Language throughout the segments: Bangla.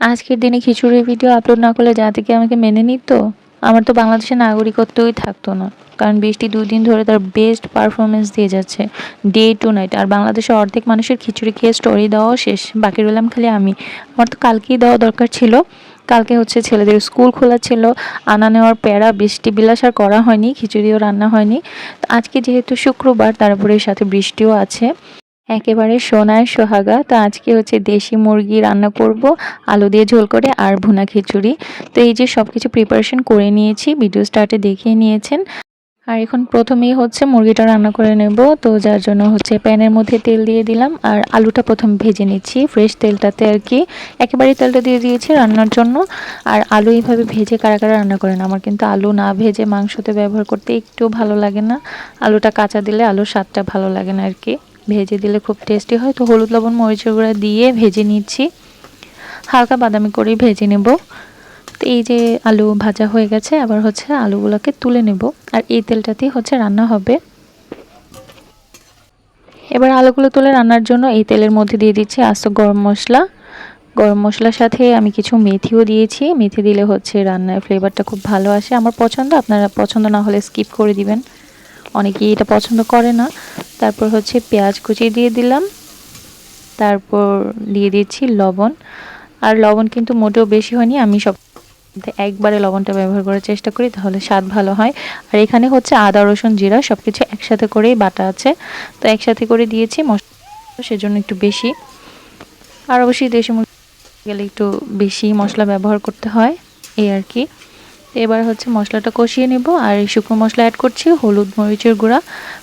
আজকের দিনে খিচুড়ির ভিডিও আপলোড না করলে জাতি কি আমাকে মেনে নিত? আমার তো বাংলাদেশের নাগরিকত্বই থাকতো না। কারণ বৃষ্টি দুই দিন ধরে তার বেস্ট পারফরমেন্স দিয়ে যাচ্ছে। ডে টু নাইট আর বাংলাদেশের অর্ধেক মানুষের খিচুড়ি খেয়ে স্টোরি দেওয়াও শেষ। বাকি রইলাম খালি আমি। আমার তো কালকেই দেওয়া দরকার ছিল। কালকে হচ্ছে ছেলেদের স্কুল খোলা ছিল। আনা নেওয়ার প্যারা, বৃষ্টি বিলাস আর করা হয়নি। খিচুড়িও রান্না হয়নি। আজকে যেহেতু শুক্রবার তারপরে সাথে বৃষ্টিও আছে। একেবারে সোনায় সোহাগা। তো আজকে হচ্ছে দেশি মুরগি রান্না করব, আলু দিয়ে ঝোল করে আর ভুনা খিচুড়ি। তো এই যে সব কিছু প্রিপারেশন করে নিয়েছি ভিডিও স্টার্টে দেখিয়ে নিয়েছেন। আর এখন প্রথমেই হচ্ছে মুরগিটা রান্না করে নেব। তো যার জন্য হচ্ছে প্যানের মধ্যে তেল দিয়ে দিলাম। আর আলুটা প্রথম ভেজে নিচ্ছি ফ্রেশ তেলটাতে আর কি। একেবারে তেলটা দিয়ে দিয়েছি রান্নার জন্য। আর আলু এইভাবে ভেজে কারা কারা রান্না করেন? আমার কিন্তু আলু না ভেজে মাংসতে ব্যবহার করতে একটু ভালো লাগে না। আলুটা কাঁচা দিলে আলুর স্বাদটা ভালো লাগে না আর কি। ভেজে দিলে খুব টেস্টি হয়। তো হলুদ, লবণ, মরিচের গুঁড়া দিয়ে ভেজে নিচ্ছি। হালকা বাদামি করেই ভেজে নেব। তো এই যে আলু ভাজা হয়ে গেছে, আবার হচ্ছে আলুগুলোকে তুলে নেব। আর এই তেলটাতেই হচ্ছে রান্না হবে। এবার আলুগুলো তুলে রান্নার জন্য এই তেলের মধ্যে দিয়ে দিচ্ছি আস্ত গরম মশলা। গরম মশলার সাথে আমি কিছু মেথিও দিয়েছি। মেথি দিলে হচ্ছে রান্নার ফ্লেভারটা খুব ভালো আসে। আমার পছন্দ, আপনারা পছন্দ না হলে স্কিপ করে দিবেন। অনেকেই এটা পছন্দ করে না। তারপর হচ্ছে পেঁয়াজ কুচি দিয়ে দিলাম। তারপর দিয়ে দিচ্ছি লবণ। আর লবণ কিন্তু মোটেও বেশি হয়নি, আমি সব একবারে লবণটা ব্যবহার করার চেষ্টা করি, তাহলে স্বাদ ভালো হয়। আর এখানে হচ্ছে আদা, রসুন, জিরা সব কিছু একসাথে করেই বাটা আছে। তো একসাথে করে দিয়েছি, মশলা সেজন্য একটু বেশি। আর অবশ্যই দেশি মুরগি গেলে একটু বেশি মশলা ব্যবহার করতে হয়, এই আর কি। এবার হচ্ছে মশলাটা কষিয়ে নেব, আর এই শুকনো মশলা অ্যাড করছি, হলুদ মরিচের গুঁড়া,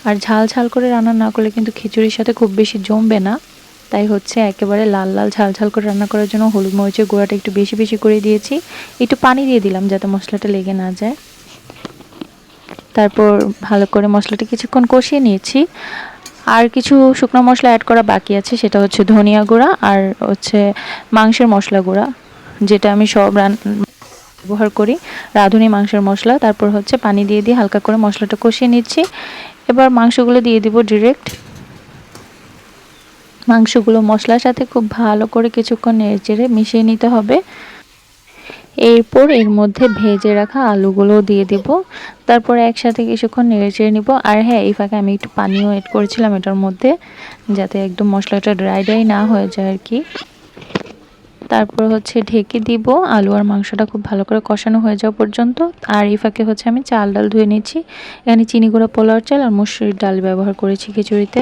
আর ঝাল ঝাল করে রান্না না করলে কিন্তু খিচুড়ির সাথে খুব বেশি জমবে না। তাই হচ্ছে একেবারে লাল লাল ঝাল ঝাল করে রান্না করার জন্য হলুদ মরিচের গুঁড়াটা একটু বেশি বেশি করে দিয়েছি। একটু পানি দিয়ে দিলাম যাতে মশলাটা লেগে না যায়। তারপর ভালো করে মশলাটা কিছুক্ষণ কষিয়ে নিয়েছি। আর কিছু শুকনো মশলা অ্যাড করা বাকি আছে, সেটা হচ্ছে ধনিয়া গুঁড়া আর হচ্ছে মাংসের মশলা গুঁড়া, যেটা আমি সব রান ব্যবহার করি। রাঁধুনি মাংসের মশলা, তারপর হচ্ছে পানি দিয়ে দিয়ে হালকা করে মশলাটা কষিয়ে নিচ্ছি। এবার মাংসগুলো দিয়ে দিব ডিরেক্ট মাংসগুলো মশলার সাথে খুব ভালো করে কিছুক্ষণ নেড়ে মিশিয়ে নিতে হবে। এরপর এর মধ্যে ভেজে রাখা আলুগুলো দিয়ে দেব। তারপর একসাথে কিছুক্ষণ নেড়ে চেড়ে নিব। আর হ্যাঁ এই ফাঁকে আমি একটু পানিও এড করেছিলাম এটার মধ্যে, যাতে একদম মশলাটা ড্রাই ড্রাই না হয়ে যায় আর কি। তারপর হচ্ছে ঢেকে দিব। আলু আর মাংসটা খুব ভালো করে কষানো হয়ে যাওয়া পর্যন্ত। আর এই ফাঁকে হচ্ছে আমি চাল ডাল ধুয়ে নিচ্ছি। এখানে চিনি গুঁড়া পোলাওয়ার চাল আর মুসুরির ডাল ব্যবহার করেছি খিচুড়িতে।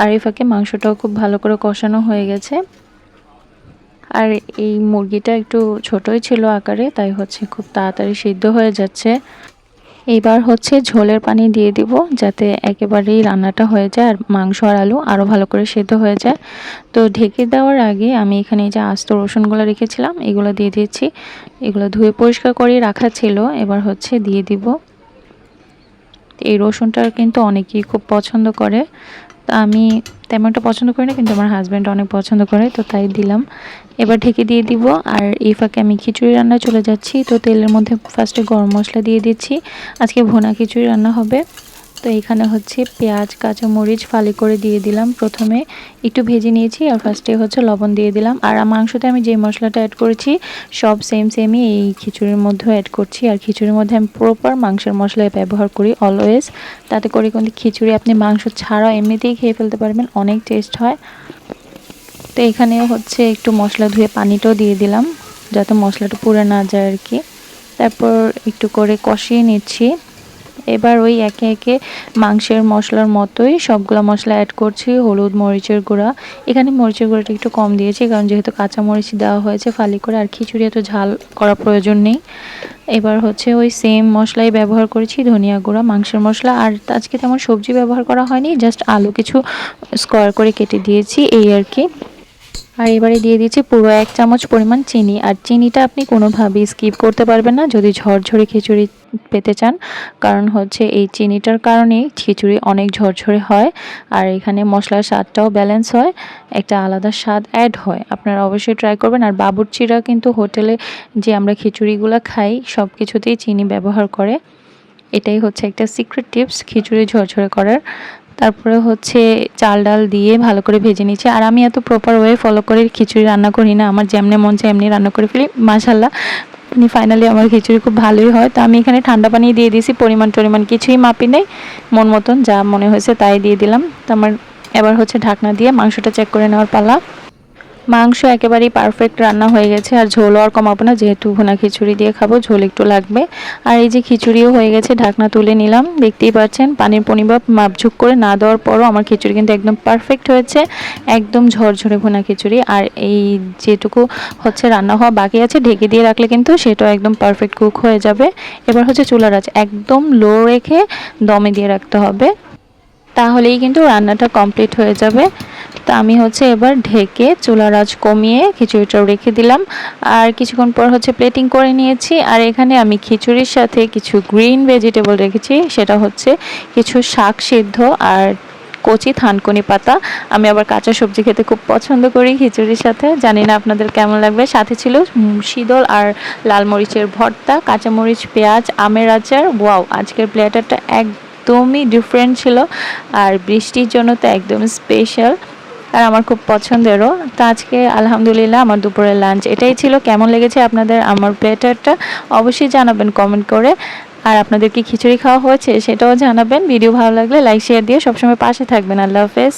আর এই ফাঁকে মাংসটাও খুব ভালো করে কষানো হয়ে গেছে। আর এই মুরগিটা একটু ছোটই ছিল আকারে, তাই হচ্ছে খুব তাড়াতাড়ি সিদ্ধ হয়ে যাচ্ছে। এইবার হচ্ছে ঝোলের পানি দিয়ে দিব যাতে একেবারেই রান্নাটা হয়ে যায় আর মাংস আর আলু আরও ভালো করে সেদ্ধ হয়ে যায়। তো ঢেকে দেওয়ার আগে আমি এখানে যে আস্ত রসুনগুলো রেখেছিলাম, এগুলো দিয়ে দিয়েছি এগুলো ধুয়ে পরিষ্কার করে রাখা ছিল, এবার হচ্ছে দিয়ে দিব। এই রসুনটা কিন্তু অনেকেই খুব পছন্দ করে। আমি তেমন একটা পছন্দ করি না, কিন্তু আমার হাজব্যান্ড অনেক পছন্দ করে, তো তাই দিলাম। এবার ঢেকে দিয়ে দিব, আর এই ফাঁকে আমি খিচুড়ি রান্না চলে যাচ্ছি। তো তেলের মধ্যে ফার্স্টে গরম মশলা দিয়ে দিচ্ছি। আজকে ভোনা খিচুড়ি রান্না হবে। তো এখানে হচ্ছে পেঁয়াজ, কাঁচামরিচ ফালি করে দিয়ে দিলাম। প্রথমে একটু ভেজে নিয়েছি আর ফার্স্টে হচ্ছে লবণ দিয়ে দিলাম। আর মাংসতে আমি যে মশলাটা অ্যাড করেছি, সব সেম সেমই এই খিচুড়ির মধ্যেও অ্যাড করছি। আর খিচুড়ির মধ্যে আমি প্রপার মাংসের মশলা ব্যবহার করি অলওয়েজ তাতে করে কিন্তু খিচুড়ি আপনি মাংস ছাড়াও এমনিতেই খেয়ে ফেলতে পারবেন, অনেক টেস্ট হয়। তো এখানে হচ্ছে একটু মশলা ধুয়ে পানিটাও দিয়ে দিলাম, যাতে মশলাটা পুড়ে না যায় আর কি। তারপর একটু করে কষিয়ে নিচ্ছি। এবার ওই একে একে মাংসের মশলার মতোই সবগুলো মশলা অ্যাড করছি, হলুদ, মরিচের গুঁড়া। এখানে মরিচের গুঁড়াটা একটু কম দিয়েছি, কারণ যেহেতু কাঁচা মরিচ দেওয়া হয়েছে ফালি করে, আর খিচুড়ি এত ঝাল করা প্রয়োজন নেই। এবার হচ্ছে ওই সেম মশলাই ব্যবহার করেছি, ধনিয়া গুঁড়া, মাংসের মশলা, আর আজকে তেমন সবজি ব্যবহার করা হয়নি জাস্ট আলু কিছু স্কোয়ার করে কেটে দিয়েছি, এই আর কি। আর এবারে দিয়ে দিচ্ছি পুরো এক চামচ পরিমাণ চিনি। আর চিনিটা আপনি কোনোভাবেই স্কিপ করতে পারবেন না যদি ঝরঝরে খিচুড়ি পেতে চান। কারণ হচ্ছে এই চিনিটার কারণেই খিচুড়ি অনেক ঝরঝরে হয়। আর এখানে মশলার স্বাদটাও ব্যালেন্স হয়, একটা আলাদা স্বাদ অ্যাড হয়। আপনারা অবশ্যই ট্রাই করবেন। আর বাবুর্চিরা কিন্তু হোটেলে যে আমরা খিচুড়িগুলো খাই সব কিছুতেই চিনি ব্যবহার করে। এটাই হচ্ছে একটা সিক্রেট টিপস খিচুড়ি ঝরঝরে করার। তারপরে হচ্ছে চাল ডাল দিয়ে ভালো করে ভেজে নিচ্ছি। আর আমি এত প্রপার ওয়ে ফলো করে খিচুড়ি রান্না করি না, আমার যেমনি মন চায় এমনি রান্না করে ফেলি। মাশাল্লাহ মানে ফাইনালি আমার খিচুড়ি খুব ভালোই হয়। তো আমি এখানে ঠান্ডা পানি দিয়ে দিয়েছি, পরিমাণ টরিমাণ কিছুই মাপি নেই, মন মতন যা মনে হয়েছে তাই দিয়ে দিলাম। তো আমার এবার হচ্ছে ঢাকনা দিয়ে মাংসটা চেক করে নেওয়ার পালা। মাংস একেবারেই পারফেক্ট রান্না হয়ে গেছে, আর ঝোলও আর কমাবো না, যেহেতু ভুনা খিচুড়ি দিয়ে খাব, ঝোল একটু লাগবে। আর এই যে খিচুড়িও হয়ে গেছে, ঢাকনা তুলে নিলাম, দেখতেই পাচ্ছেন, পানির পরিমাপ মাপঝুক করে না দেওয়ার পরও আমার খিচুড়ি কিন্তু একদম পারফেক্ট হয়েছে, একদম ঝরঝরে ভুনা খিচুড়ি। আর এই যেটুকু হচ্ছে রান্না হওয়া বাকি আছে, ঢেকে দিয়ে রাখলে কিন্তু সেটাও একদম পারফেক্ট কুক হয়ে যাবে। এবার হচ্ছে চুলার আছে একদম লো রেখে দমে দিয়ে রাখতে হবে। তাহলেই কিন্তু রান্নাটা কমপ্লিট হয়ে যাবে। তো আমি হচ্ছে এবার ঢেকে চুলার আঁচ কমিয়ে খিচুড়িটাও রেখে দিলাম। আর কিছুক্ষণ পর হচ্ছে প্লেটিং করে নিয়েছি। আর এখানে আমি খিচুড়ির সাথে কিছু গ্রিন ভেজিটেবল রেখেছি। সেটা হচ্ছে কিছু শাক সিদ্ধ আর কচি থানকুনি পাতা। আমি আবার কাঁচা সবজি খেতে খুব পছন্দ করি খিচুড়ির সাথে। জানি না আপনাদের কেমন লাগবে। সাথে ছিল শীতল আর লাল মরিচের ভর্তা, কাঁচামরিচ, পেঁয়াজ, আমের আচার। ওয়াও, আজকের প্লেটারটা একদমই ডিফারেন্ট ছিল। আর বৃষ্টির জন্য তো একদম স্পেশাল আর আমার খুব পছন্দেরও। তো আজকে আলহামদুলিল্লাহ আমার দুপুরের লাঞ্চ এটাই ছিল। কেমন লেগেছে আপনাদের আমার প্লেটারটা অবশ্যই জানাবেন কমেন্ট করে। আর আপনাদের কি খিচুড়ি খাওয়া হয়েছে সেটাও জানাবেন। ভিডিও ভালো লাগলে লাইক শেয়ার দিয়ে সবসময় পাশে থাকবেন। আল্লাহ হাফেজ।